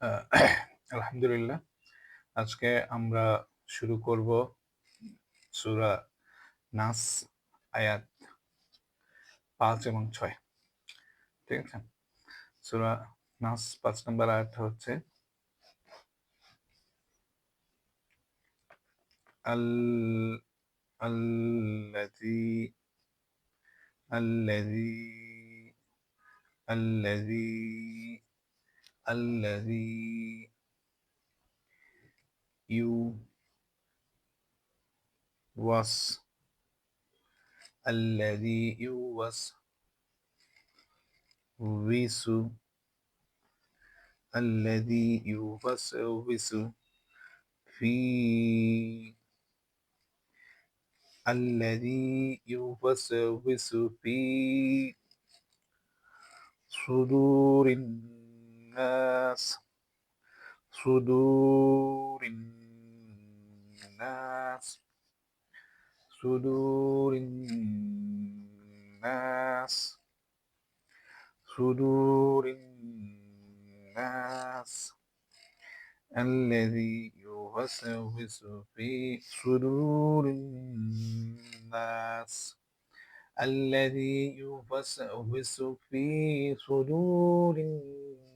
আহ, আলহামদুলিল্লাহ আজকে আমরা শুরু করব সূরা নাস আয়াত পাঁচ এবং ছয় ঠিক আছে সূরা নাস পাঁচ নম্বর আয়াতটা হচ্ছে আল الذي الذي الذي الذي you was الذي was wisu الذي يوسوس في الذي يوسوس في صدور الناس صدور الناس. صدور الناس. صدور الناس. الذي يوسوس في صدور الناس. الذي يوسوس في صدور الناس.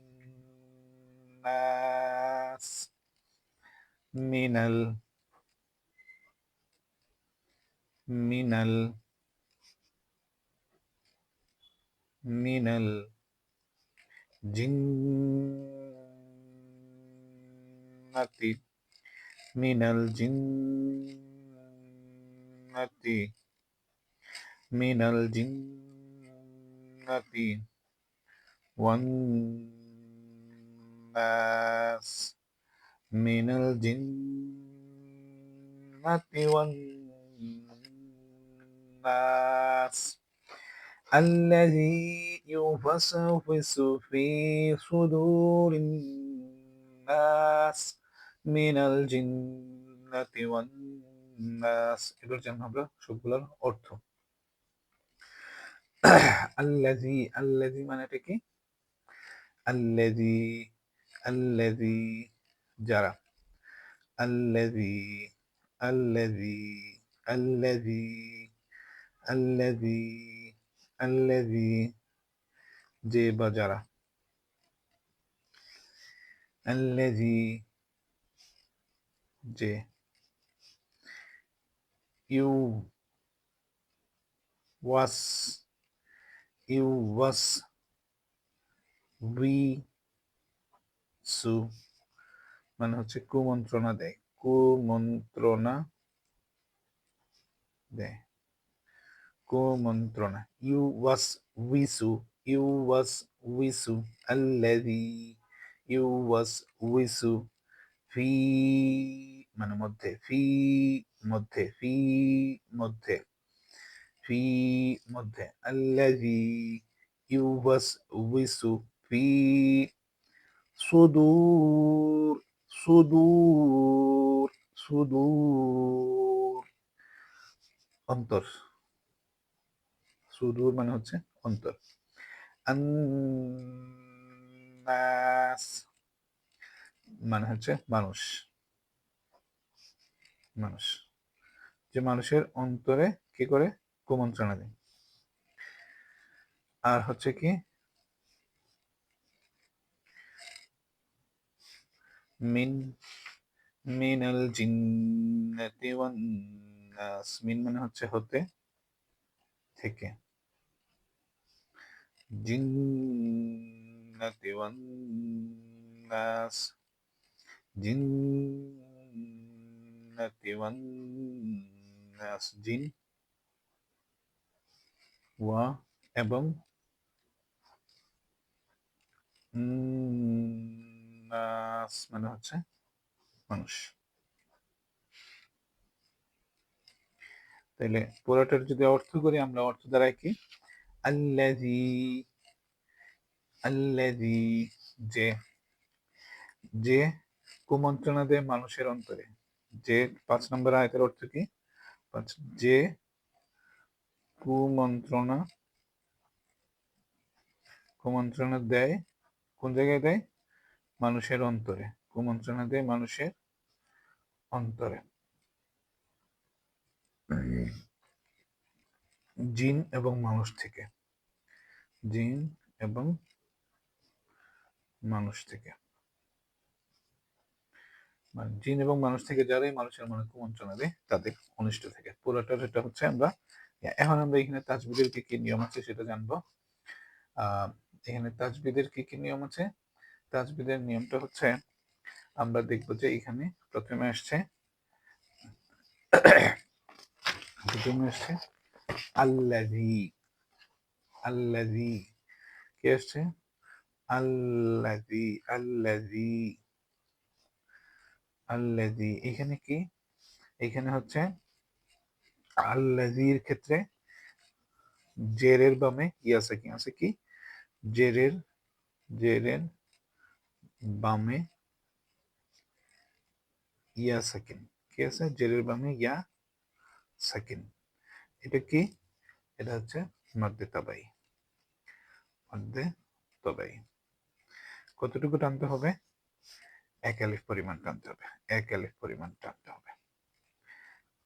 من ال من ال من الجنة من الجنة من الجنة والناس من الجنة والناس الذي يوسوس في صدور الناس من الجنة والناس এগুলোর জন্য আমরা সবগুলোর অর্থ আল্লাজি আল্লাজি মানেটা কি আল্লাজি আল্লাজি যারা আল্লাজি আল্লাজি আল্লাজি আল্লাজি আল্লাজি যে বা যারা আল্লাজি যে ইউ ওয়াস ইউ ওয়াস সু মানে হচ্ছে কুমন্ত্রণা দেয় কুমন্ত্রণা দেয়, কুমন্ত্রণা, ইউ ওয়াস উইসু, ইউ ওয়াস উইসু, আল্লাযী, ইউ ওয়াস উইসু, ফি মানে মধ্যে, ফি মধ্যে ফি মধ্যে ফি মধ্যে, আল্লাযী, ইউ ওয়াস উইসু, ফি সুদূর সুদূর সুদূর। অন্তর। সুদূর মানে হচ্ছে অন্তর। আন্নাস মানে হচ্ছে মানুষ। মানুষ। যে মানুষের অন্তরে কি করে? কুমন্ত্রণা দেয়। আর হচ্ছে কি? মিন মিনাল জিন্নাতি ওয়ান নাস মিন মানে হচ্ছে হতে থেকে। জিন্নাতি ওয়ান নাস জিন্নাতি ওয়ান নাস জিন ওয়া এবং নাস মানে হচ্ছে মানুষ। তাইলে পুরোটার যদি অর্থ করি, আমরা অর্থ দ্বারাই কি? আল্লাজি আল্লাজি যে যে কুমন্ত্রণা দেয় মানুষের অন্তরে। যে, পাঁচ নম্বর আয়তের অর্থ কি? পাঁচ, যে কুমন্ত্রণা কুমন্ত্রণা দেয়, কোন জায়গায় দেয়? মানুষের অন্তরে, কুমন্ত্রণা দেয় মানুষের অন্তরে। জিন এবং মানুষ থেকে। জিন এবং মানুষ থেকে। মানে জিন এবং মানুষ থেকে যারাই মানুষের মনে কুমন্ত্রণা দেয়, তাদের অনিষ্ট থেকে। পুরোটা যেটা হচ্ছে আমরা, এখন আমরা এখানে তাজবিদের কি কি নিয়ম আছে সেটা জানব। আহ, এখানে তাজবিদের কি কি নিয়ম আছে? তাজবিদের নিয়মটা হচ্ছে, আমরা দেখব যে এখানে প্রথমে আসছে প্রথমে আসছে আল্লাজি আল্লাজি কি আসছে? আল্লাজি আল্লাজি আল্লাজি এখানে কি? এখানে হচ্ছে আল্লাজির ক্ষেত্রে জেরের বামে কি আছে কি? আছে কি? জেরের জেরের বামে, ইয়া সাকিন। কি আছে? জেরের বামে, ইয়া সাকিন। এটা কি? এটা হচ্ছে মধ্যে তাবাই। মধ্যে তবাই। কতটুকু টানতে হবে? এক আলিফ পরিমাণ টানতে হবে। এক আলিফ পরিমাণ টানতে হবে।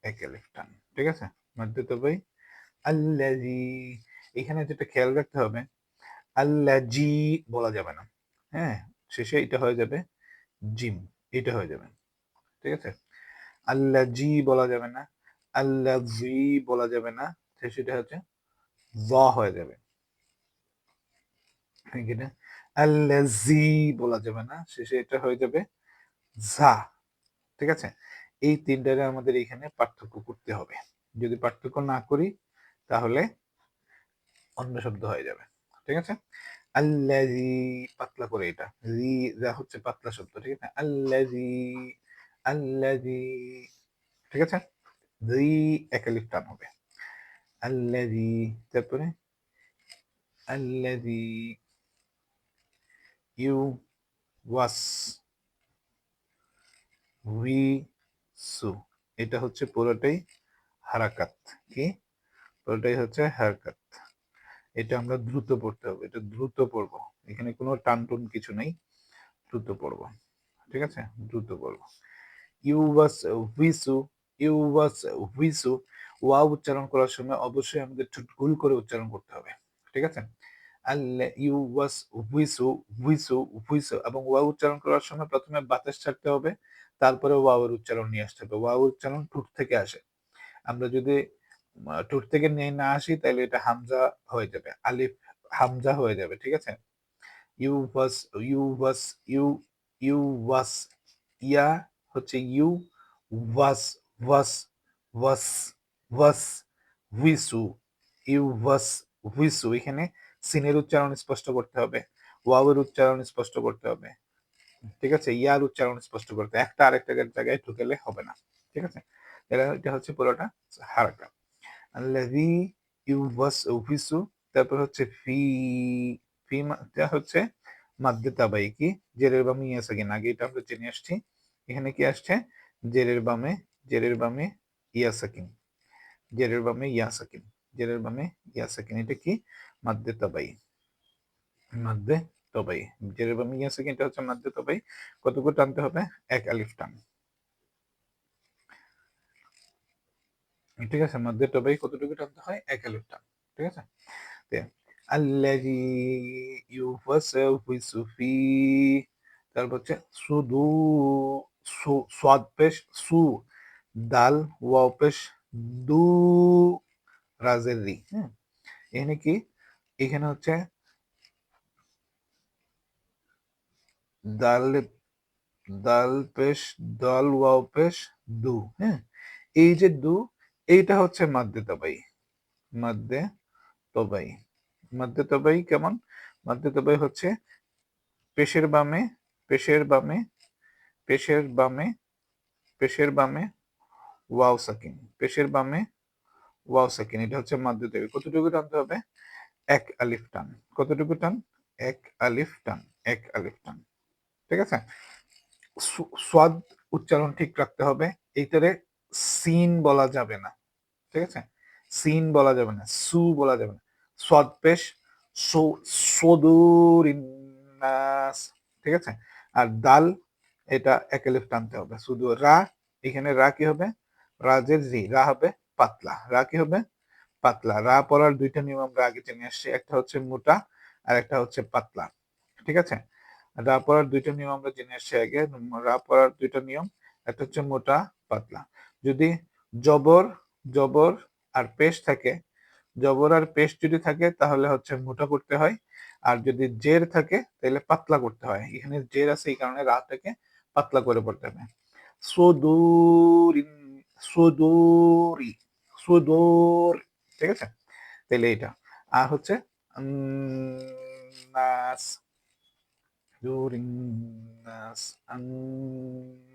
এক আলিফ টান। ঠিক আছে? মধ্যে তবাই। আল্লাজি এখানে যেটা খেয়াল রাখতে হবে আল্লাজি বলা যাবে না। হ্যাঁ? শেষে এটা হয়ে যাবে জিম, এটা হয়ে যাবে। ঠিক আছে? আল্লাজি বলা যাবে না আল্লাজি বলা যাবে না সেটা হচ্ছে জ হয়ে যাবে। এখানে আল্লাজি বলা যাবে না, শেষে এটা হয়ে যাবে ঝা ঠিক আছে? এই তিনটারে আমাদের এখানে পার্থক্য করতে হবে। যদি পার্থক্য না করি, তাহলে অন্য শব্দ হয়ে যাবে। ঠিক আছে? আল্লাজি পাতলা করে এটা। রি, যা হচ্ছে পাতলা শব্দ, ঠিক আছে? আল্লাজি আল্লাজি ঠিক আছে? রি একালিফ টান হবে। আল্লাজি তারপরে? আল্লাজি ইউ ওয়াস, উই, সু। এটা হচ্ছে পুরোটাই হারাকাত, কি? পুরোটাই হচ্ছে হারকাত। এটা আমরা দ্রুত পড়তে হবে, এটা দ্রুত পড়ব। এখানে কোনো টানটুন কিছু নেই, দ্রুত পড়ব, ঠিক আছে? দ্রুত পড়ব। ইউ ওয়াস উইসু ইউ ওয়াস উইসু ওয়া উচ্চারণ করার সময় অবশ্যই আমাদের গুল করে উচ্চারণ করতে হবে, ঠিক আছে? আল্লে ইউ ওয়াস হুইসু হুইসু উইসু এবং ওয়া উচ্চারণ করার সময় প্রথমে বাতাস ছাড়তে হবে, তারপরে ওয়াওয়ের উচ্চারণ নিয়ে আসতে হবে। ওয়া উচ্চারণ ঠোঁট থেকে আসে। আমরা যদি ঠোঁট থেকে নিয়ে না আসি তাহলে এটা হামজা হয়ে যাবে, আলিফ হামজা হয়ে যাবে, ঠিক আছে? You was you was, you you was, yeah হচ্ছে you was was was was হুইসু you ওয়াস হুইসু এখানে সিনের উচ্চারণ স্পষ্ট করতে হবে, ওয়াওয়ের উচ্চারণ স্পষ্ট করতে হবে, ঠিক আছে? ইয়ার উচ্চারণ স্পষ্ট করতে একটা আরেকটা জায়গায় ঢুকেলে হবে না, ঠিক আছে? এটা হচ্ছে পুরোটা হারাকা আল্লাযী ইউওয়াসউফিসু তারপর হচ্ছে ফি ফি এটা হচ্ছে মাদ্দে তাবাই কি জেরের বামে ইয়া সাকিন আগে এটা আমরা জেনে আসছি, এখানে কি আসছে? জেরের বামে জেরের বামে ইয়া সাকিন জেরের বামে ইয়া সাকিন জেরের বামে ইয়া সাকিন এটা কি? মাদ্দে তাবাই, মাদ্দে তবাই, জেরের বামে ইয়া সাকিন এটা হচ্ছে মাদ্দে তবাই কতটুকু টানতে হবে? এক আলিফ টান। ঠিক আছে? মধ্যে টবাই কতটুকু টানতে হয়? এক আলিফ টান, ঠিক আছে? আল্লাজি ইউফাসিফু ফি তারপর হচ্ছে সুদু সোয়াদ পেশ, সু, দাল, ওয়াও পেশ, দু, রাজের রি হ্যাঁ এখানে কি? এখানে হচ্ছে দাল দাল পেশ, দল, ওয়াও পেশ, দু হ্যাঁ এই যে দু এইটা হচ্ছে মাদ্দে তবাই। মাদ্দে তবাই। মাদ্দে তবাই কেমন? মাদ্দে তবাই হচ্ছে পেশের বামে পেশের বামে পেশের বামে পেশের বামে, ওয়াও সাকিন। পেশের বামে, ওয়াও সাকিন। এটা হচ্ছে মাদ্দে তবাই। কতটুকু টানতে হবে? এক আলিফ টান। কতটুকু টান? এক আলিফ টান। এক আলিফ টান। ঠিক আছে? সোয়াদ উচ্চারণ ঠিক রাখতে হবে। এইটারে সিন বলা যাবে না, ঠিক আছে? সিন বলা যাবে না, সু বলা যাবে না। সদ পেশ ঠিক আছে? আর দাল, এটা একেলিফ টানতে হবে। শুধু রা, এখানে রা কি হবে? রাজের রি রা হবে পাতলা। রা কি হবে? পাতলা। রা পড়ার দুইটা নিয়ম আমরা আগে জেনে আসছি। একটা হচ্ছে মোটা আর একটা হচ্ছে পাতলা, ঠিক আছে? রা পড়ার দুইটা নিয়ম আমরা জেনে আসছি আগে। রা পড়ার দুইটা নিয়ম, একটা হচ্ছে মোটা, পাতলা। যদি জবর জবর আর পেশ থাকে, জবর আর পেশ যদি থাকে, তাহলে হচ্ছে মোটা করতে হয়। আর যদি জের থাকে, তাহলে পাতলা করতে হয়। এখানে জের আছে এই কারণে রাটাকে পাতলা করে পড়তে হবে। সুদূরিন সুদূরি ঠিক আছে? তাহলে এটা আর হচ্ছে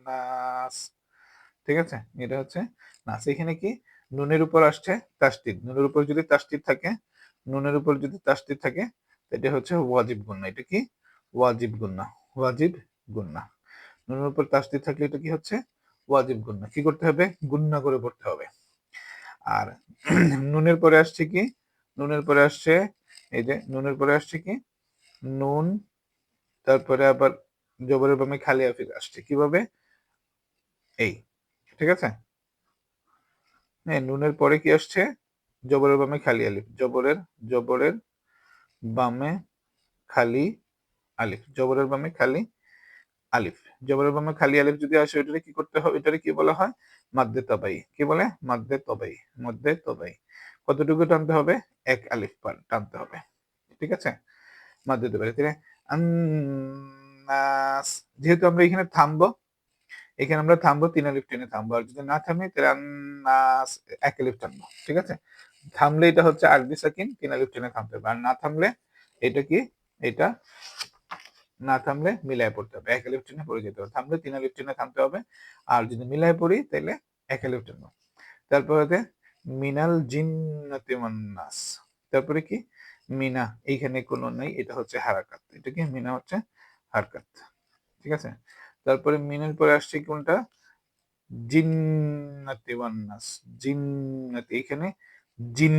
নাস ঠিক আছে? এটা হচ্ছে নাস এখানে কি? নুনের উপর আসছে তাস্তিদ নুনের উপর যদি তাস্তিদ থাকে, নুনের উপর যদি তাস্তিদ থাকে এটা হচ্ছে ওয়াজিব গুন্না। এটা কি? ওয়াজিব গুন্না। ওয়াজিব গুন্না। নুনের উপর তাস্তিদ থাকলে এটা কি হচ্ছে? ওয়াজিব গুন্না। কি করতে হবে? গুন্না করে পড়তে হবে। আর নুনের পরে আসছে কি? নুনের পরে আসছে, এই যে, নুনের পরে আসছে কি? নুন, তারপরে আবার জবরের বামে খালি আফির আসছে। কীভাবে? এই ঠিক আছে? হ্যাঁ নুনের পরে কি আসছে? জবরের বামে খালি আলিফ। জবরের জবরের বামে খালি আলিফ। জবরের বামে খালি আলিফ। জবরের বামে খালি আলিফ যদি আসে, ওইটারে কি করতে হবে এটারে কি বলা হয়? মাদ্দে তবাই। কি বলে? মাদ্দে তবাই। মধ্যে তবাই। কতটুকু টানতে হবে? এক আলিফ পার টানতে হবে। ঠিক আছে? মাদ্দে তবাই। যেহেতু আমরা এখানে থামবো এখানে আমরা থামবো, তিন আলিফ টেনে থামবো। আর যদি না থামি, তাহলে এক টানবো, ঠিক আছে? থামলে এটা হচ্ছে আরবি সাকিন, তিন আলিফ টেনে থামতে হবে। আর না থামলে এটা কি? এটা না থামলে মিলায় পড়তে হবে। এক আলিফ টেনে পড়ে যেতে হবে। থামলে তিন আলিফ টেনে থামতে হবে। আর যদি মিলায় পড়ি, তাহলে এক আলিফ টেনে তারপরে মিনাল জিন্নাতি তারপরে কি? মিনা, এইখানে কোনো নাই, এটা হচ্ছে হারাকাত। এটা কি? মিনা হচ্ছে হারকাত, ঠিক আছে? তারপরে মিনের পরে আসছে কোনটা? জিন্নাতি ওয়ান্নাস। জিন্নাতি, এখানে জিন,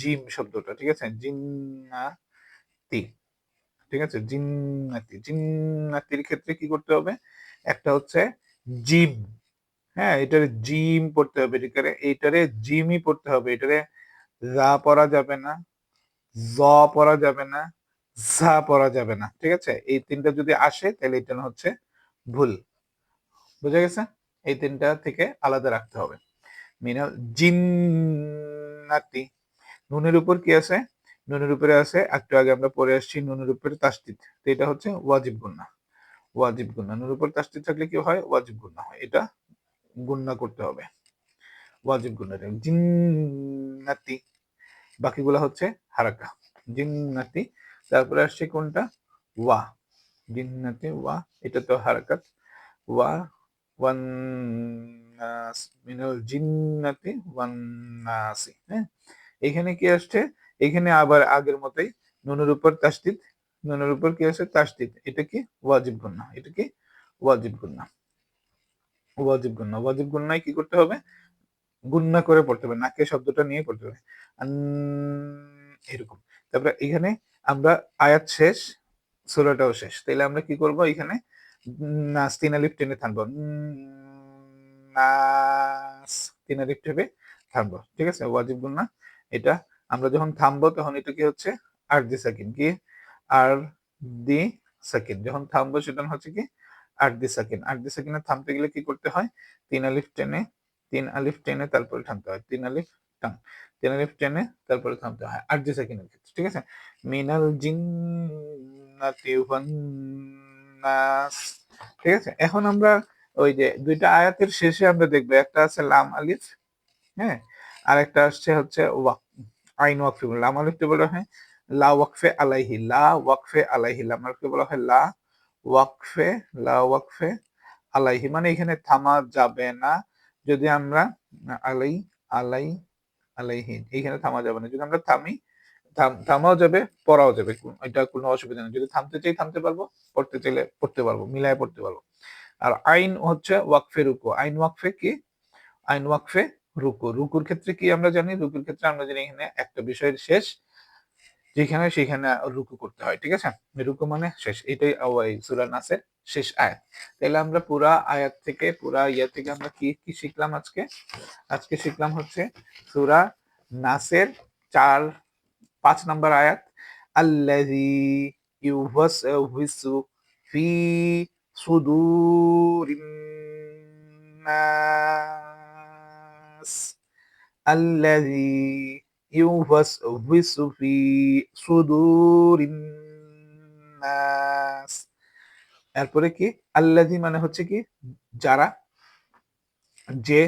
জিম শব্দটা, ঠিক আছে? জিন্নাতি, ঠিক আছে? জিন্নাতি। জিন্নাতির ক্ষেত্রে কি করতে হবে? একটা হচ্ছে জিম। হ্যাঁ এটারে জিম পড়তে হবে, এটারে এইটারে জিমই পড়তে হবে। এটারে যা পড়া যাবে না, জ পড়া যাবে না, ঝা পড়া যাবে না, ঠিক আছে? এই তিনটা যদি আসে, তাহলে এটা হচ্ছে ভুল। বুঝা গেছে? এই তিনটা থেকে আলাদা রাখতে হবে। মিনাল জিন্নাতি। নুনের উপর কি আছে? নুনের উপরে আছে, একটু আগে আমরা পরে আসছি নুনের উপরে তাস্তিত তো এটা হচ্ছে ওয়াজিব গুন্না। ওয়াজিব গুন্না। নুনের উপর তাস্তিত থাকলে কি হয়? ওয়াজিব গুন্না হয়। এটা গুন্না করতে হবে। ওয়াজিব গুন্না। জিন্নাতি। বাকিগুলো হচ্ছে হারাকা। জিন্নাতি। তারপরে আসছে কোনটা? ওয়া। জিন্নাতি ওয়া, এটা তো হারাকাত। ওয়া ওয়ান মিনাল জিন্নাতি ওয়ান হ্যাঁ? এখানে কি আসছে? এখানে আবার আগের মতোই নুনের উপর তাসদিদ, নুনের উপর কি আছে তাসদিদ। এটা কি? ওয়াজিব গুন্না। এটা কি? ওয়াজিব গুন্না। ওয়াজিব গুন্না। ওয়াজিব গুন্নায় কি করতে হবে? গুন্না করে পড়তে হবে, নাকে শব্দটা নিয়ে পড়তে হবে। এরকম। তারপরে এখানে আমরা আয়াত শেষ সুরাটাও শেষ। তাইলে আমরা কি করব এখানে? নাস তিন আলিফ টেনে থামবো। নাস তিন আলিফ টেপে থামবো। ঠিক আছে? ওয়াজিব গুন্না এটা আমরা যখন থামবো তখন এটা কি হচ্ছে? আর দি সেকেন্ড কি? আর দি সেকেন্ড যখন থামবো সেটা হচ্ছে কি? আর দি সেকেন্ড আর দি সেকেন্ডে থামতে গেলে কি করতে হয়? তিন আলিফ টেনে, তিন আলিফ টেনে তারপরে থামতে হয়। তিন আলিফ টান। তিন আলিফ টেনে তারপরে থামতে হয়। আর দি সেকেন্ডের ক্ষেত্রে। ঠিক আছে? মিনাল নাস ঠিক আছে? এখন আমরা ওই যে দুইটা আয়াতের শেষে আমরা দেখব। একটা আছে লাম আলিফ হ্যাঁ? আর একটা আসছে হচ্ছে আইন ওয়াকফে লাম আলিফকে বলা হয় লা ওয়াকফে আলাইহি, লা ওয়াকফে আলাইহি। লাম আলিফকে বলা হয় লা ওয়াকফে লা ওয়াকফে আলাইহি। মানে এখানে থামা যাবে না। যদি আমরা আলাই আলাই, আলাইহি এইখানে থামা যাবে না। যদি আমরা থামি থামাও যাবে, পড়াও যাবে। এটা কোনো অসুবিধা নেই। যদি থামতে চাই, থামতে পারব। পড়তে চাইলে পড়তে পারব, মিলায় পড়তে পারব। আর আইন হচ্ছে ওয়াকফে রুকু। আইন ওয়াকফে কি? আইন ওয়াকফে রুকু। রুকুর ক্ষেত্রে কি আমরা জানি? রুকুর ক্ষেত্রে আমরা জানি এখানে একটা বিষয়ের শেষ, যেখানে, সেখানে রুকু করতে হয়, ঠিক আছে? রুকু মানে শেষ। এটাই সুরা নাসের শেষ আয়াত। তাহলে আমরা পুরা আয়াত থেকে, পুরা ইয়া থেকে আমরা কি কি শিখলাম আজকে? আজকে শিখলাম হচ্ছে সুরা নাসের চার পাঁচ নম্বর আয়াত, আল্লাযী ইউওয়াসউইসু ফি সুদুরিন নাস, আল্লাযী ইউওয়াসউইসু ফি সুদুরিন এরপরে কি? আল্লাযী মানে হচ্ছে কি? যারা, যে,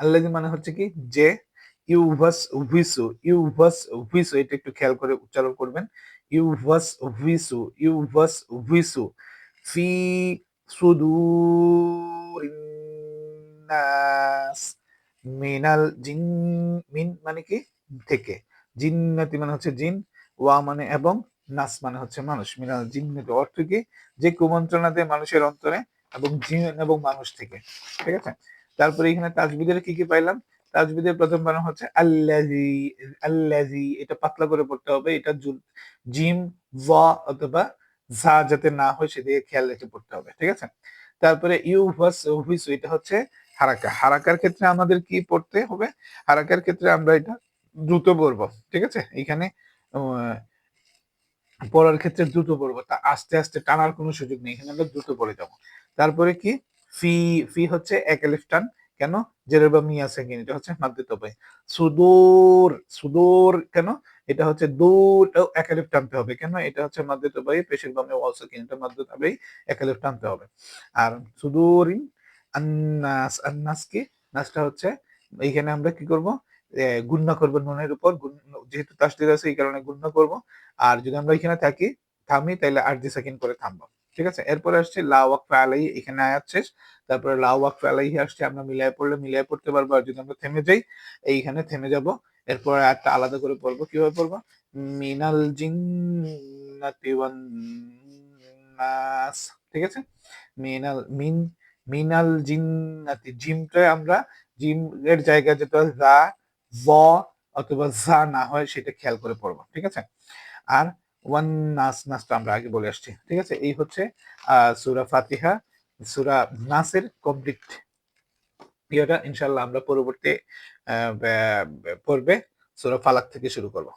আল্লাযী মানে হচ্ছে কি? যে ইউভাস ভিসু ইউভাস ভিসু এটা একটু খেয়াল করে উচ্চারণ করবেন। ইউভাস ভিসু ইউভাস ভিসু ফি সুদুরিন নাস মিনাল জিন, মিন মানে কি? থেকে। জিন্নাতি মানে হচ্ছে জিন, ওয়া মানে এবং নাস মানে হচ্ছে মানুষ। মিনাল জিন্নাতি অর্থ কি? যে কুমন্ত্রণা দেয় মানুষের অন্তরে এবং জিন এবং মানুষ থেকে। ঠিক আছে? তারপরে এখানে তাজবিদের কি কি পাইলাম? তাজবিদের প্রথম বানান হচ্ছে আল্লাজি আল্লাজি এটা পাতলা করে পড়তে হবে, এটা জিম, ওয়া অথবা ঝা যাতে না হয় সেদিকে খেয়াল রেখে পড়তে হবে, ঠিক আছে? তারপরে ইউ ভাস হুইসু এটা হচ্ছে হারাকা। হারাকার ক্ষেত্রে আমাদের কি পড়তে হবে? হারাকার ক্ষেত্রে আমরা এটা দ্রুত পড়ব, ঠিক আছে? এখানে পড়ার ক্ষেত্রে দ্রুত পড়ব, তা আস্তে আস্তে টানার কোনো সুযোগ নেই, এখানে আমরা দ্রুত পড়ে যাব। তারপরে কি? ফি ফি হচ্ছে এক এলিফ টান কেন? জেরের বা মিয়া সেকেন্ড এটা হচ্ছে মাদ্দে তবে। সুদূর সুদূর কেন? এটা হচ্ছে দূর একালিফ টানতে হবে কেন? এটা হচ্ছে মাদ্দে তবে, পেশের বামে ওয়াল সেকেন্ড এটা মাদ্দে তবে একালিফ টানতে হবে। আর সুদূরিন আন্নাস আন্নাস কি? নাসটা হচ্ছে, এইখানে আমরা কি করব? গুন্না করব নুনের উপর। যেহেতু তাসদিদ আছে, এই কারণে গুন্না করব। আর যদি আমরা এখানে থাকি, থামি তাহলে আট দি সেকেন্ড করে থামবো। ঠিক আছে? এরপরে আসছে লা ওয়াকফা আলাই এখানে আয়াত শেষ। তারপরে লা ওয়াকফা আলাই আসছে, আমরা মিলাই পড়লে মিলাই পড়তে পারব। আর যদি আমরা থেমে যাই, এইখানে থেমে যাব। এরপর আয়াতটা আলাদা করে পড়ব। কীভাবে পড়ব? মিনাল জিন্নাতি ওয়ান নাস, ঠিক আছে? মিনাল, মিন, মিনাল জিন্নাতি, জিমটা আমরা জিমের জায়গায় যেটা যা ভ অথবা যা না হয়, সেটা খেয়াল করে পড়ব। ঠিক আছে? আর ওয়ান নাস নাসটা আমরা আগে বলে আসছি, ঠিক আছে? এই হচ্ছে সুরা ফাতিহা, সুরা নাসের কমপ্লিট ইয়েটা ইনশাল্লাহ আমরা পরবর্তী পর্বে সুরা ফালাক থেকে শুরু করব।